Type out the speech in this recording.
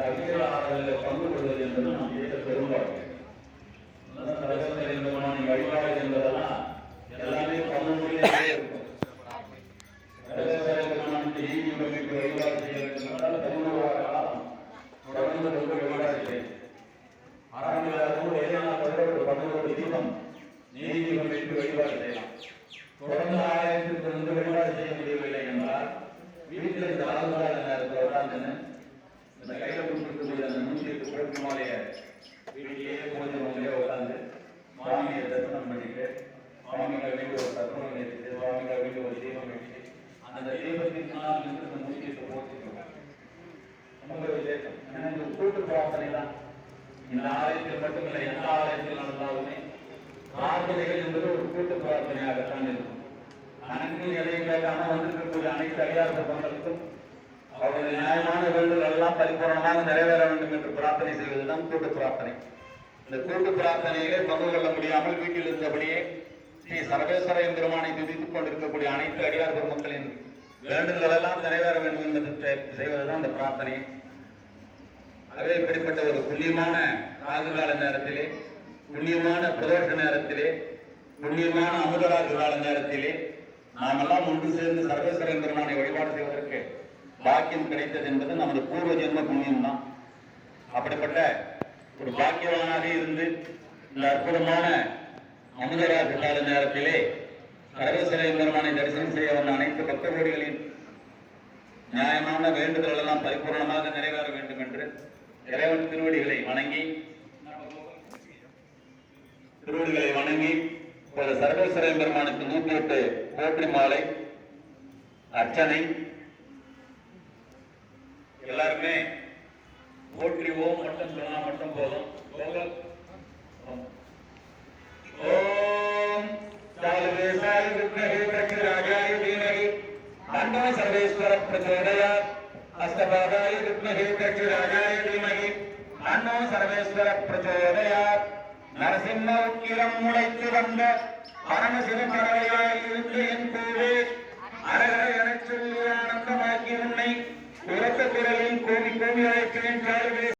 அதிகாரங்களில் பங்கு கொள்வது என்பது நம் தேச பெரும்பாடு சரஸ்வதி வழிபாடு என்பதெல்லாம் எல்லாமே தமிழ் இருக்கும். சரஸ்வதி வழிபாடு செய்யலாம். தொடர்ந்து ஆயிரத்திற்கு வந்து வழிபாடு செய்ய முடியவில்லை என்றால் வீட்டில் இந்த ஆளுநர் நேரத்தில் இந்த கையில கொடுக்கக்கூடிய அந்த நூற்றி எட்டு குழப்பி மாலைய வீட்டிலேயே பூஜை ரூம்லயே உட்காந்து சுவாமியை தரிசனம் பண்ணிட்டு சுவாமிகள் வீட்டு ஒரு தர்ப்பணம் எடுத்து சுவாமிகள் வீட்டு ஒரு தீபம் எடுத்து அந்த தீபத்தின் முன்னால் நின்று அந்த நூற்றி எட்டு ரொம்ப விசேஷம். ஏன்னா இது கூட்டு பிரார்த்தனை தான் இந்த ஆலயத்தில் மட்டுமில்லை எந்த ஆலயத்தில் நடந்தாலுமே பிரார்த்தனைகள் என்பது ஒரு கூட்டு பிரார்த்தனையாகத்தான் இருக்கும். அனைத்து எதையும் வந்திருக்கக்கூடிய அனைத்து அதிகார பங்களுக்கும் அவருடைய நியாயமான வேண்டுகள் எல்லாம் பரிபூர்ணமாக நிறைவேற வேண்டும் என்று பிரார்த்தனை செய்வதுதான் கூட்டு பிரார்த்தனை. இந்த கூட்டு பிரார்த்தனையிலே பங்கு கொள்ள முடியாமல் வீட்டில் இருந்தபடியே ஸ்ரீ சர்வேஸ்வர பெருமானை துதித்துக் கொண்டிருக்கக்கூடிய அனைத்து அடியார் பெருமக்களின் வேண்டுதல் எல்லாம் நிறைவேற வேண்டும் என்று செய்வதுதான் இந்த பிரார்த்தனை. ஆகவே இப்படிப்பட்ட ஒரு புண்ணியமான ராகுகால நேரத்திலே புண்ணியமான பிரதோஷ நேரத்திலே புண்ணியமான அமுதராகுகால நேரத்திலே நாமெல்லாம் ஒன்று சேர்ந்து சர்வேஸ்வரன் பெருமானை வழிபாடு செய்வதற்கு பாக்கியம் கிடைத்தது என்பது நமது பூர்வ ஜென்ம புண்ணியம் தான் அப்படிப்பட்ட ஒரு பாக்கியவானாக இருந்து இந்த அற்புதமான அமுதராஜ கால நேரத்திலே சர்வேஸ்வரன் பெருமானை தரிசனம் செய்ய வந்த அனைத்து பக்தர்களின் நியாயமான வேண்டுதல் எல்லாம் பரிபூர்ணமாக நிறைவேற வேண்டும் என்று இறைவன் திருவடிகளை வணங்கி திருவடிகளை வணங்கி ஒரு பெருமானுக்கு நூற்றி எட்டு போற்றி மாலை அர்ச்சனை எல்லாருமே போற்றி ஓம் மட்டும் சொன்னா மட்டும் போதும். ஓம். சர்வேஸ்வர வித்மஹே பிரச்சராஜாய தீமஹி தன்னோ சர்வேஸ்வர பிரச்சோதயாத் அஸ்தபாதாய வித்மஹே பிரச்சராஜாய தீமஹி தன்னோ சர்வேஸ்வர பிரச்சோதயாத் நரசிம்ம உக்கிரம் முளைத்து வந்த பரமசிவ பறவையாய் என் பூவே அரகர எனச் சொல்லி ஆனந்தமாக்கி உன்னை உரத்த குரலில் கோவி கோவி காலவே